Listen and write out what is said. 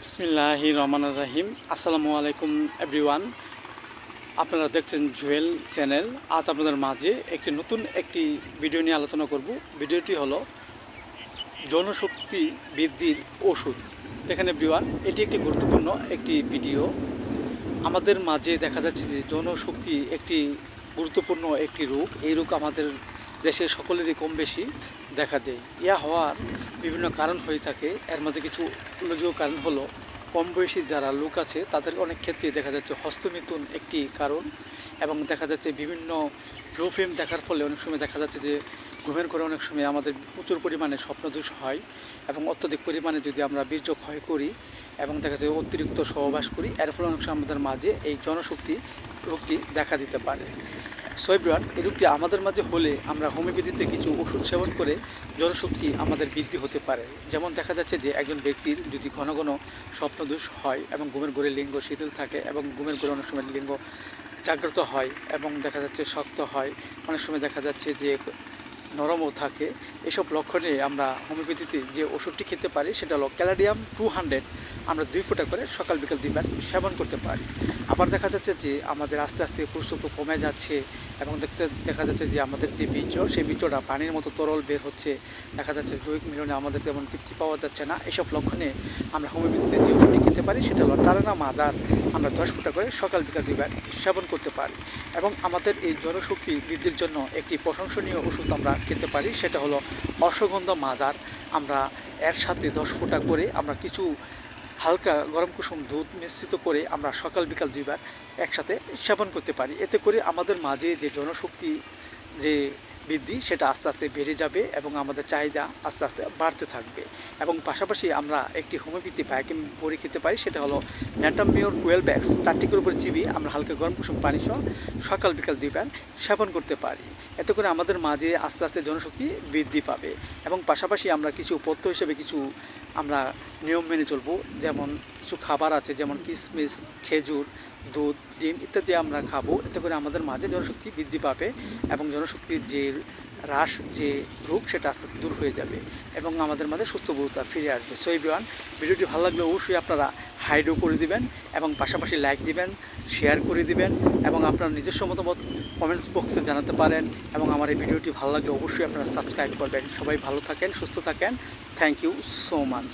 বিসমিল্লাহ রহমান রাহিম। আসসালামু আলাইকুম, এভরিওয়ান। আপনারা দেখছেন জুয়েল চ্যানেল। আজ আপনাদের মাঝে একটি নতুন একটি ভিডিও নিয়ে আলোচনা করব। ভিডিওটি হলো জনশক্তি বৃদ্ধির ওষুধ। দেখেন, এভরিওয়ান, এটি একটি গুরুত্বপূর্ণ একটি ভিডিও। আমাদের মাঝে দেখা যাচ্ছে যে জনশক্তি একটি গুরুত্বপূর্ণ একটি রোগ। এই রোগ আমাদের দেশে সকলেরই কম বেশি দেখা দেয়। ইয়া হওয়ার বিভিন্ন কারণ হয়ে থাকে। এর মধ্যে কিছু উল্লেখযোগ্য কারণ হলো, কম বয়সী যারা লোক আছে, তাদের অনেক ক্ষেত্রে দেখা যাচ্ছে হস্তমিথুন একটি কারণ এবং দেখা যাচ্ছে বিভিন্ন ব্লু ফিল্ম দেখার ফলে অনেক সময় দেখা যাচ্ছে যে ঘুমের করে অনেক সময় আমাদের প্রচুর পরিমাণে স্বপ্নদোষ হয় এবং অত্যধিক পরিমাণে যদি আমরা বীর্য ক্ষয় করি এবং দেখা যাচ্ছে অতিরিক্ত সহবাস করি, এর ফলে অনেক সময় আমাদের মাঝে এই জনশক্তি রোগটি দেখা দিতে পারে। সোয়েব্রান এই রোগটি আমাদের মাঝে হলে আমরা হোমিওপ্যাথিতে কিছু ওষুধ সেবন করে জনশক্তি আমাদের বৃদ্ধি হতে পারে। যেমন দেখা যাচ্ছে যে একজন ব্যক্তির যদি ঘন ঘন স্বপ্নদোষ হয় এবং ঘুমের ঘরে লিঙ্গ শিথিল থাকে এবং ঘুমের ঘরে অনেক সময় লিঙ্গ জাগ্রত হয় এবং দেখা যাচ্ছে শক্ত হয়, অনেক সময় দেখা যাচ্ছে যে নরমও থাকে। এসব লক্ষণে আমরা হোমিওপ্যাথিতে যে ওষুধটি খেতে পারি, সেটা হলো ক্যালাডিয়াম টু হান্ড্রেড। আমরা দুই ফোঁটা করে সকাল বিকাল দুইবার সেবন করতে পারি। আবার দেখা যাচ্ছে যে আমাদের আস্তে আস্তে পুরুষত্ব কমে যাচ্ছে এবং দেখতে, দেখা যাচ্ছে যে আমাদের যে বীর্য, সেই বীর্যটা পানির মতো তরল বের হচ্ছে। দেখা যাচ্ছে দৈহিক মিলনে আমাদের তেমন তৃপ্তি পাওয়া যাচ্ছে না। এসব লক্ষণে আমরা হোমিওপ্যাথিতে যে ওষুধটি খেতে পারি, সেটা হলো টারানা মাদার। আমরা দশ ফুটা করে সকাল বিকাল দুইবার সেবন করতে পারি এবং আমাদের এই জনশক্তি বৃদ্ধির জন্য একটি প্রশংসনীয় ওষুধ আমরা খেতে পারি, সেটা হলো অশ্বগন্ধা মাদার। আমরা এর সাথে দশ ফুটা করে আমরা কিছু হালকা গরম কুসুম দুধ মিশ্রিত করে আমরা সকাল বিকাল দুইবার একসাথে সেবন করতে পারি। এতে করে আমাদের মাঝে যে জনশক্তি, যে বৃদ্ধি, সেটা আস্তে আস্তে বেড়ে যাবে এবং আমাদের চাহিদা আস্তে আস্তে বাড়তে থাকবে। এবং পাশাপাশি আমরা একটি হোমিওপ্যাথি বায়োকেম বড়ি খেতে পারি, সেটা হলো ন্যাটামিওর কোয়েল ব্যাগস চারটি করে উপরে চিবি আমরা হালকা গরম কুসুম পানি সহ সকাল বিকাল দুইবার সেবন করতে পারি। এতে করে আমাদের মাঝে আস্তে আস্তে জনশক্তি বৃদ্ধি পাবে। এবং পাশাপাশি আমরা কিছু পথ্য হিসেবে কিছু আমরা নিয়ম মেনে চলবো। যেমন কিছু খাবার আছে, যেমন কিশমিশ খেজুর, দুধ, ডিম ইত্যাদি আমরা খাব। এতে করে আমাদের মাঝে জনশক্তি বৃদ্ধি পাবে এবং জনশক্তির যে হ্রাস, যে রোগ, সেটা আস্তে আস্তে দূর হয়ে যাবে এবং আমাদের মাঝে সুস্থ বলতা ফিরে আসবে। সো ভিডিওটি ভালো লাগলে অবশ্যই আপনারা হাইডও করে দিবেন এবং পাশাপাশি লাইক দিবেন শেয়ার করে দিবেন এবং আপনার নিজস্ব মতামত কমেন্টস বক্সে জানাতে পারেন এবং আমার এই ভিডিওটি ভালো লাগলে অবশ্যই আপনারা সাবস্ক্রাইব করবেন। সবাই ভালো থাকেন, সুস্থ থাকেন। Thank you so much